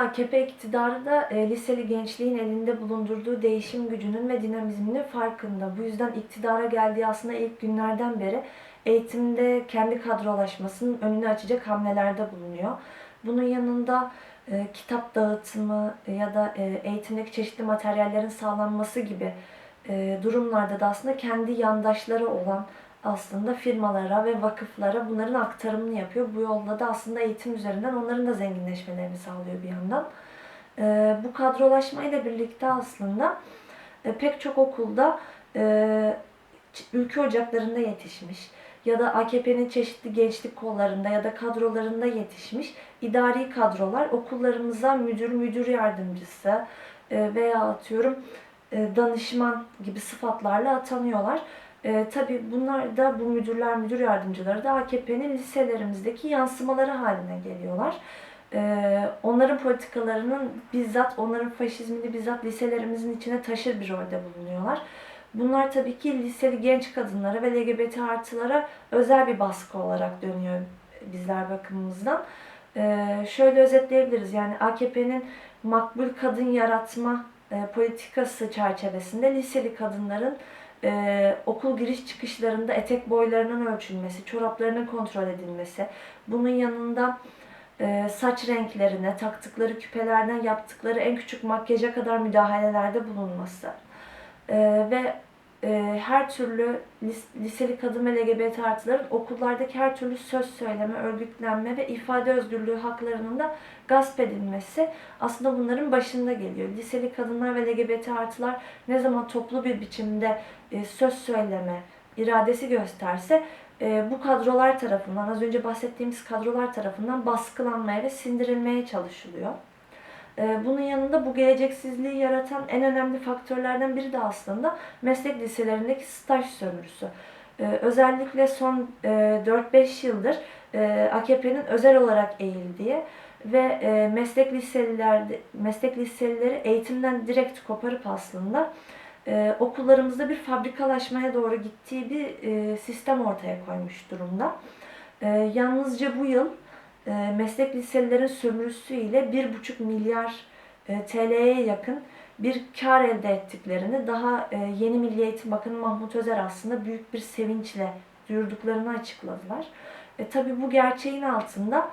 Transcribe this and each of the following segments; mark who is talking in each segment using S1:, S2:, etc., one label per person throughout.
S1: AKP iktidarı da e, liseli gençliğin elinde bulundurduğu değişim gücünün ve dinamizminin farkında. Bu yüzden iktidara geldiği aslında ilk günlerden beri eğitimde kendi kadrolaşmasının önünü açacak hamlelerde bulunuyor. Bunun yanında e, kitap dağıtımı ya da e, eğitimdeki çeşitli materyallerin sağlanması gibi e, durumlarda da aslında kendi yandaşları olan aslında firmalara ve vakıflara bunların aktarımını yapıyor. Bu yolla da aslında eğitim üzerinden onların da zenginleşmelerini sağlıyor bir yandan. Ee, bu kadrolaşmayla birlikte aslında e, pek çok okulda e, ülke ocaklarında yetişmiş ya da AKP'nin çeşitli gençlik kollarında ya da kadrolarında yetişmiş idari kadrolar okullarımıza müdür, müdür yardımcısı e, veya atıyorum e, danışman gibi sıfatlarla atanıyorlar. E, tabii bunlar da bu müdürler, müdür yardımcıları da AKP'nin liselerimizdeki yansımaları haline geliyorlar. E, onların politikalarının bizzat, onların faşizmini bizzat liselerimizin içine taşır bir rolde bulunuyorlar. Bunlar tabii ki liseli genç kadınlara ve LGBT artılara özel bir baskı olarak dönüyor bizler bakımımızdan. E, şöyle özetleyebiliriz yani AKP'nin makbul kadın yaratma e, politikası çerçevesinde liseli kadınların e, okul giriş çıkışlarında etek boylarının ölçülmesi, çoraplarının kontrol edilmesi, bunun yanında e, saç renklerine, taktıkları küpelerden yaptıkları en küçük makyaja kadar müdahalelerde bulunması e, ve e, her türlü lis- liseli kadın ve LGBT artıların okullardaki her türlü söz söyleme, örgütlenme ve ifade özgürlüğü haklarının da gasp edilmesi aslında bunların başında geliyor. Liseli kadınlar ve LGBT artılar ne zaman toplu bir biçimde e, söz söyleme iradesi gösterse e, bu kadrolar tarafından, az önce bahsettiğimiz kadrolar tarafından baskılanmaya ve sindirilmeye çalışılıyor. E, Bunun yanında bu geleceksizliği yaratan en önemli faktörlerden biri de aslında meslek liselerindeki staj sömürüsü. E, Özellikle son e, 4-5 yıldır e, AKP'nin özel olarak eğildiği ve e, meslek liselilerde meslek liseleri eğitimden direkt koparıp aslında e, okullarımızda bir fabrikalaşmaya doğru gittiği bir e, sistem ortaya koymuş durumda. E, yalnızca bu yıl e, meslek liselerin sömürüsüyle 1,5 milyar e, TL'ye yakın bir kar elde ettiklerini daha e, yeni Milli Eğitim Bakanı Mahmut Özer aslında büyük bir sevinçle duyurduklarını açıkladılar. E, tabii bu gerçeğin altında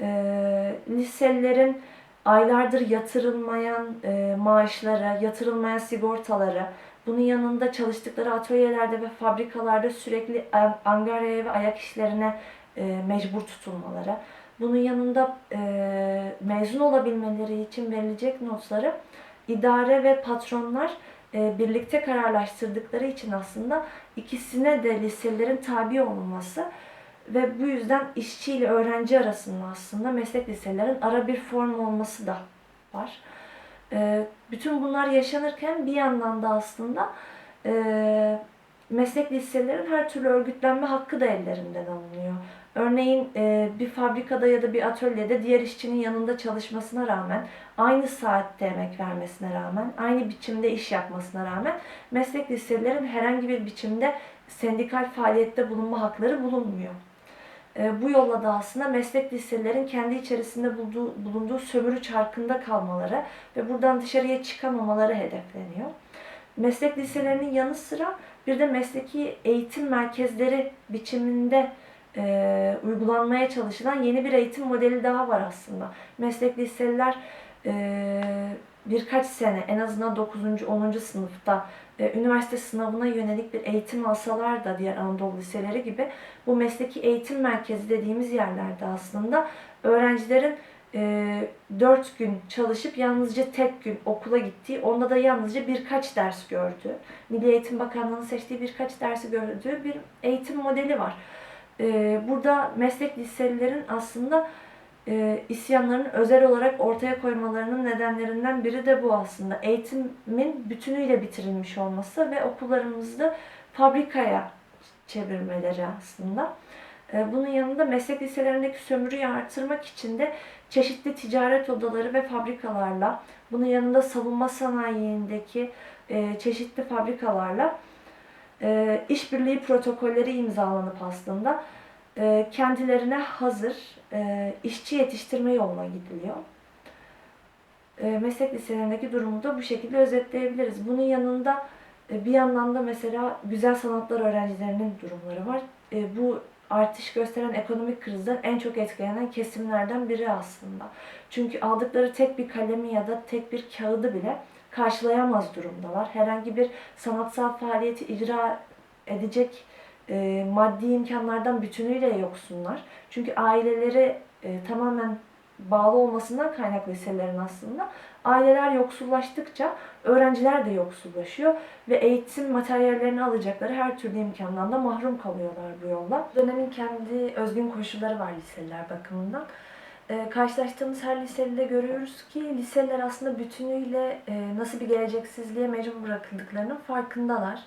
S1: e, liselerin aylardır yatırılmayan e, maaşlara, yatırılmayan sigortalara, bunun yanında çalıştıkları atölyelerde ve fabrikalarda sürekli an- angaryaya ve ayak işlerine e, mecbur tutulmaları, bunun yanında e, mezun olabilmeleri için verilecek notları idare ve patronlar e, birlikte kararlaştırdıkları için aslında ikisine de liselerin tabi olması ve bu yüzden işçi ile öğrenci arasında aslında meslek liselerin ara bir form olması da var. E, bütün bunlar yaşanırken bir yandan da aslında e, meslek liselerin her türlü örgütlenme hakkı da ellerinden alınıyor. Örneğin e, bir fabrikada ya da bir atölyede diğer işçinin yanında çalışmasına rağmen, aynı saatte emek vermesine rağmen, aynı biçimde iş yapmasına rağmen meslek liselerin herhangi bir biçimde sendikal faaliyette bulunma hakları bulunmuyor. E, bu yolla da aslında meslek liselerin kendi içerisinde bulduğu, bulunduğu sömürü çarkında kalmaları ve buradan dışarıya çıkamamaları hedefleniyor. Meslek liselerinin yanı sıra bir de mesleki eğitim merkezleri biçiminde e, uygulanmaya çalışılan yeni bir eğitim modeli daha var aslında. Meslek liseler e, birkaç sene en azından 9. 10. sınıfta e, üniversite sınavına yönelik bir eğitim alsalar da diğer Anadolu liseleri gibi bu mesleki eğitim merkezi dediğimiz yerlerde aslında öğrencilerin e, 4 gün çalışıp yalnızca tek gün okula gittiği, onda da yalnızca birkaç ders gördüğü, Milli Eğitim Bakanlığı'nın seçtiği birkaç dersi gördüğü bir eğitim modeli var. E, burada meslek liselilerin aslında e, isyanlarını özel olarak ortaya koymalarının nedenlerinden biri de bu aslında. Eğitimin bütünüyle bitirilmiş olması ve okullarımızda fabrikaya çevirmeleri aslında. E, bunun yanında meslek liselerindeki sömürüyü artırmak için de çeşitli ticaret odaları ve fabrikalarla, bunun yanında savunma sanayindeki e, çeşitli fabrikalarla e, işbirliği protokolleri imzalanıp aslında e, kendilerine hazır e, işçi yetiştirme yoluna gidiliyor. e, meslek liselerindeki durumu da bu şekilde özetleyebiliriz. Bunun yanında e, bir yandan da mesela güzel sanatlar öğrencilerinin durumları var. E, bu artış gösteren ekonomik krizden en çok etkilenen kesimlerden biri aslında. Çünkü aldıkları tek bir kalemi ya da tek bir kağıdı bile karşılayamaz durumdalar. Herhangi bir sanatsal faaliyeti icra edecek e, maddi imkanlardan bütünüyle yoksunlar. Çünkü aileleri e, tamamen bağlı olmasından kaynaklı liselerin aslında. Aileler yoksullaştıkça öğrenciler de yoksullaşıyor ve eğitim materyallerini alacakları her türlü imkandan da mahrum kalıyorlar bu yolla. Dönemin kendi özgün koşulları var liseler bakımından. Ee, karşılaştığımız her lisede görüyoruz ki liseler aslında bütünüyle e, nasıl bir geleceksizliğe mecbur bırakıldıklarının farkındalar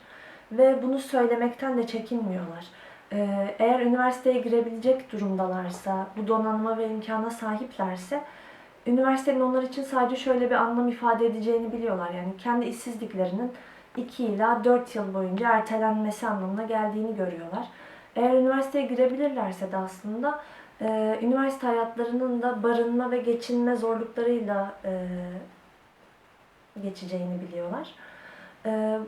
S1: ve bunu söylemekten de çekinmiyorlar. Ee, eğer üniversiteye girebilecek durumdalarsa, bu donanıma ve imkana sahiplerse üniversitenin onlar için sadece şöyle bir anlam ifade edeceğini biliyorlar. Yani kendi işsizliklerinin 2 ila 4 yıl boyunca ertelenmesi anlamına geldiğini görüyorlar. Eğer üniversiteye girebilirlerse de aslında e, üniversite hayatlarının da barınma ve geçinme zorluklarıyla e, geçeceğini biliyorlar. E,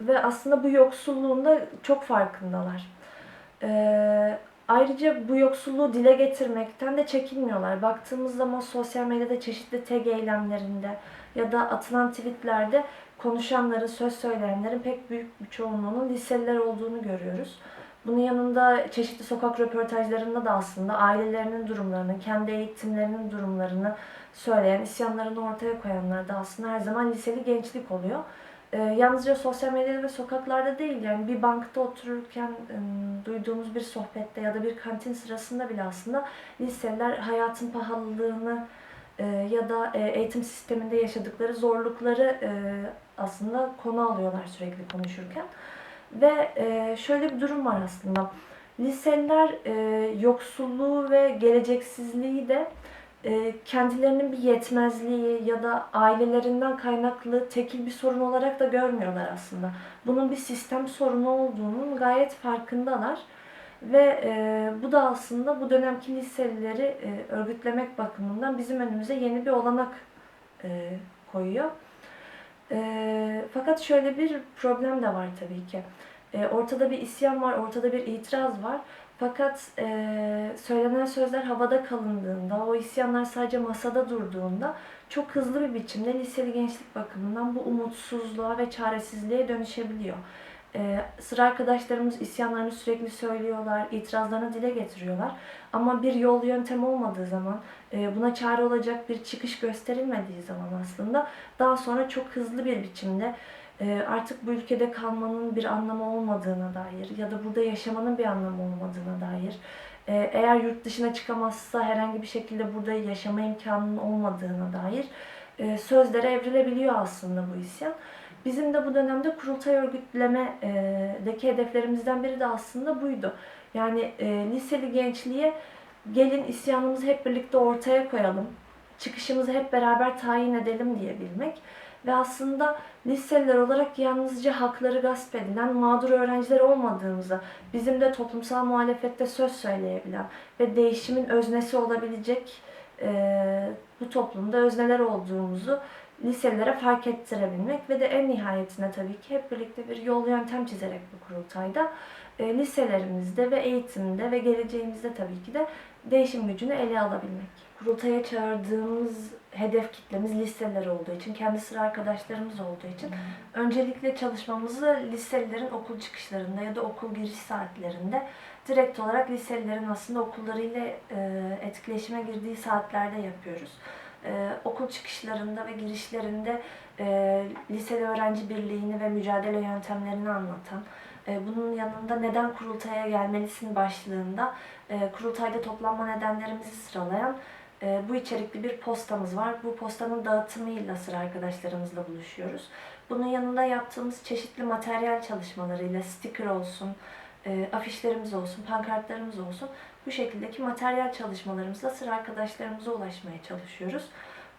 S1: ve aslında bu yoksulluğun da çok farkındalar. E, ayrıca bu yoksulluğu dile getirmekten de çekinmiyorlar. Baktığımız zaman sosyal medyada çeşitli tag eylemlerinde ya da atılan tweetlerde konuşanların, söz söyleyenlerin pek büyük bir çoğunluğunun liseliler olduğunu görüyoruz. Bunun yanında çeşitli sokak röportajlarında da aslında ailelerinin durumlarını, kendi eğitimlerinin durumlarını söyleyen, isyanlarını ortaya koyanlar da aslında her zaman liseli gençlik oluyor. Ee, yalnızca sosyal medyada ve sokaklarda değil yani bir bankta otururken e, duyduğumuz bir sohbette ya da bir kantin sırasında bile aslında liseliler hayatın pahalılığını e, ya da e, eğitim sisteminde yaşadıkları zorlukları e, aslında konu alıyorlar sürekli konuşurken. Ve e, şöyle bir durum var aslında. Liseliler e, yoksulluğu ve geleceksizliği de e, kendilerinin bir yetmezliği ya da ailelerinden kaynaklı tekil bir sorun olarak da görmüyorlar aslında. Bunun bir sistem sorunu olduğunun gayet farkındalar. Ve e, bu da aslında bu dönemki liselileri e, örgütlemek bakımından bizim önümüze yeni bir olanak e, koyuyor. E, fakat şöyle bir problem de var tabii ki. E, ortada bir isyan var, ortada bir itiraz var. Fakat e, söylenen sözler havada kalındığında, o isyanlar sadece masada durduğunda çok hızlı bir biçimde liseli gençlik bakımından bu umutsuzluğa ve çaresizliğe dönüşebiliyor. E, sıra arkadaşlarımız isyanlarını sürekli söylüyorlar, itirazlarını dile getiriyorlar. Ama bir yol yöntem olmadığı zaman, e, buna çare olacak bir çıkış gösterilmediği zaman aslında daha sonra çok hızlı bir biçimde e, artık bu ülkede kalmanın bir anlamı olmadığına dair ya da burada yaşamanın bir anlamı olmadığına dair e, eğer yurt dışına çıkamazsa herhangi bir şekilde burada yaşama imkanının olmadığına dair e, sözlere evrilebiliyor aslında bu isyan. Bizim de bu dönemde kurultay örgütlemedeki hedeflerimizden biri de aslında buydu. Yani liseli gençliğe gelin isyanımızı hep birlikte ortaya koyalım, çıkışımızı hep beraber tayin edelim diyebilmek ve aslında liseliler olarak yalnızca hakları gasp edilen mağdur öğrenciler olmadığımızı, bizim de toplumsal muhalefette söz söyleyebilen ve değişimin öznesi olabilecek e, bu toplumda özneler olduğumuzu liselere fark ettirebilmek ve de en nihayetine tabii ki hep birlikte bir yol yöntem çizerek bu kurultayda e, liselerimizde ve eğitimde ve geleceğimizde tabii ki de değişim gücünü ele alabilmek. Kurultaya çağırdığımız hedef kitlemiz liseler olduğu için, kendi sıra arkadaşlarımız olduğu için hmm. öncelikle çalışmamızı liselilerin okul çıkışlarında ya da okul giriş saatlerinde direkt olarak liselilerin aslında okullarıyla e, etkileşime girdiği saatlerde yapıyoruz. E, okul çıkışlarında ve girişlerinde e, liseli öğrenci birliğini ve mücadele yöntemlerini anlatan, e, bunun yanında neden kurultaya gelmelisin başlığında e, kurultayda toplanma nedenlerimizi sıralayan e, bu içerikli bir postamız var. Bu postanın dağıtımıyla sıra arkadaşlarımızla buluşuyoruz. Bunun yanında yaptığımız çeşitli materyal çalışmalarıyla sticker olsun, afişlerimiz olsun, pankartlarımız olsun bu şekildeki materyal çalışmalarımızla sıra arkadaşlarımıza ulaşmaya çalışıyoruz.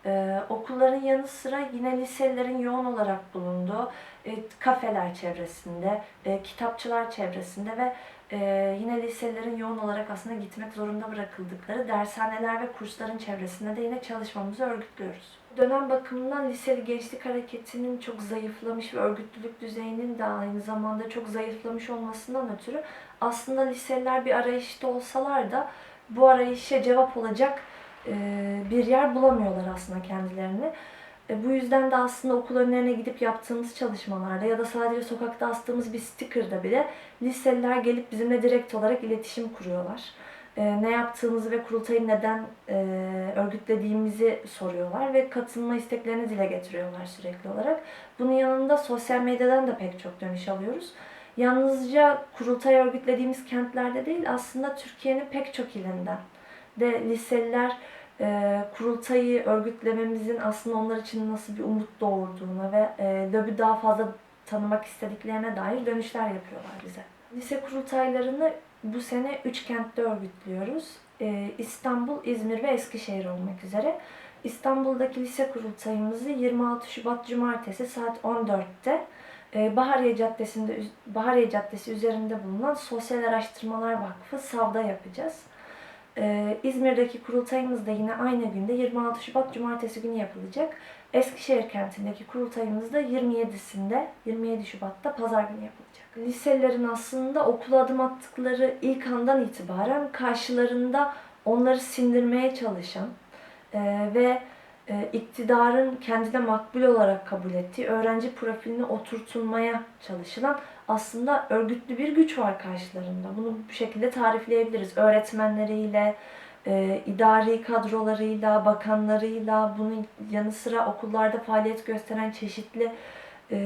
S1: Ee, okulların yanı sıra yine liselerin yoğun olarak bulunduğu e, kafeler çevresinde, e, kitapçılar çevresinde ve e, yine liselerin yoğun olarak aslında gitmek zorunda bırakıldıkları dershaneler ve kursların çevresinde de yine çalışmamızı örgütlüyoruz. Dönem bakımından liseli gençlik hareketinin çok zayıflamış ve örgütlülük düzeyinin de aynı zamanda çok zayıflamış olmasından ötürü aslında liseliler bir arayışta olsalar da bu arayışa cevap olacak e, bir yer bulamıyorlar aslında kendilerini. E, Bu yüzden de aslında okul önlerine gidip yaptığımız çalışmalarda ya da sadece sokakta astığımız bir sticker'da bile liseliler gelip bizimle direkt olarak iletişim kuruyorlar. E, Ne yaptığımızı ve kurultayı neden e, örgütlediğimizi soruyorlar ve katılma isteklerini dile getiriyorlar sürekli olarak. Bunun yanında sosyal medyadan da pek çok dönüş alıyoruz. Yalnızca kurultay örgütlediğimiz kentlerde değil aslında Türkiye'nin pek çok ilinden de liseliler e, kurultayı örgütlememizin aslında onlar için nasıl bir umut doğurduğuna ve e, LÖB'ü daha fazla tanımak istediklerine dair dönüşler yapıyorlar bize. Lise kurultaylarını bu sene üç kentte örgütlüyoruz. E, İstanbul, İzmir ve Eskişehir olmak üzere. İstanbul'daki lise kurultayımızı 26 Şubat Cumartesi saat 14'te e, Bahariye Caddesi'nde Bahariye Caddesi üzerinde bulunan Sosyal Araştırmalar Vakfı SAV'da yapacağız. Ee, İzmir'deki kurultayımız da yine aynı günde 26 Şubat Cumartesi günü yapılacak. Eskişehir kentindeki kurultayımız da 27'sinde 27 Şubat'ta Pazar günü yapılacak. Liselilerin aslında okula adım attıkları ilk andan itibaren karşılarında onları sindirmeye çalışan e, ve iktidarın kendine makbul olarak kabul ettiği öğrenci profiline oturtulmaya çalışılan aslında örgütlü bir güç var karşılarında. Bunu bu şekilde tarifleyebiliriz. Öğretmenleriyle, e, idari kadrolarıyla, bakanlarıyla, bunun yanı sıra okullarda faaliyet gösteren çeşitli e,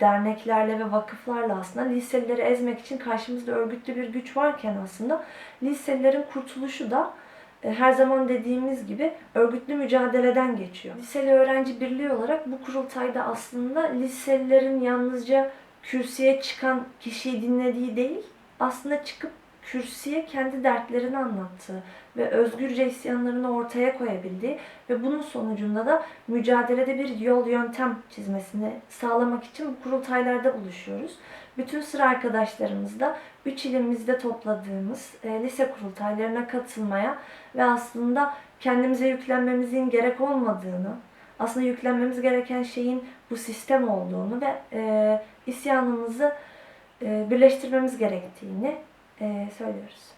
S1: derneklerle ve vakıflarla aslında liselileri ezmek için karşımızda örgütlü bir güç varken aslında liselilerin kurtuluşu da e, her zaman dediğimiz gibi örgütlü mücadeleden geçiyor. Liseli öğrenci birliği olarak bu kurultayda aslında liselilerin yalnızca kürsüye çıkan kişiyi dinlediği değil, aslında çıkıp kürsüye kendi dertlerini anlattığı ve özgürce isyanlarını ortaya koyabildiği ve bunun sonucunda da mücadelede bir yol yöntem çizmesini sağlamak için kurultaylarda buluşuyoruz. Bütün sıra arkadaşlarımız da 3 ilimizde topladığımız e, lise kurultaylarına katılmaya ve aslında kendimize yüklenmemizin gerek olmadığını, aslında yüklenmemiz gereken şeyin bu sistem olduğunu ve e, isyanımızı e, birleştirmemiz gerektiğini e, söylüyoruz.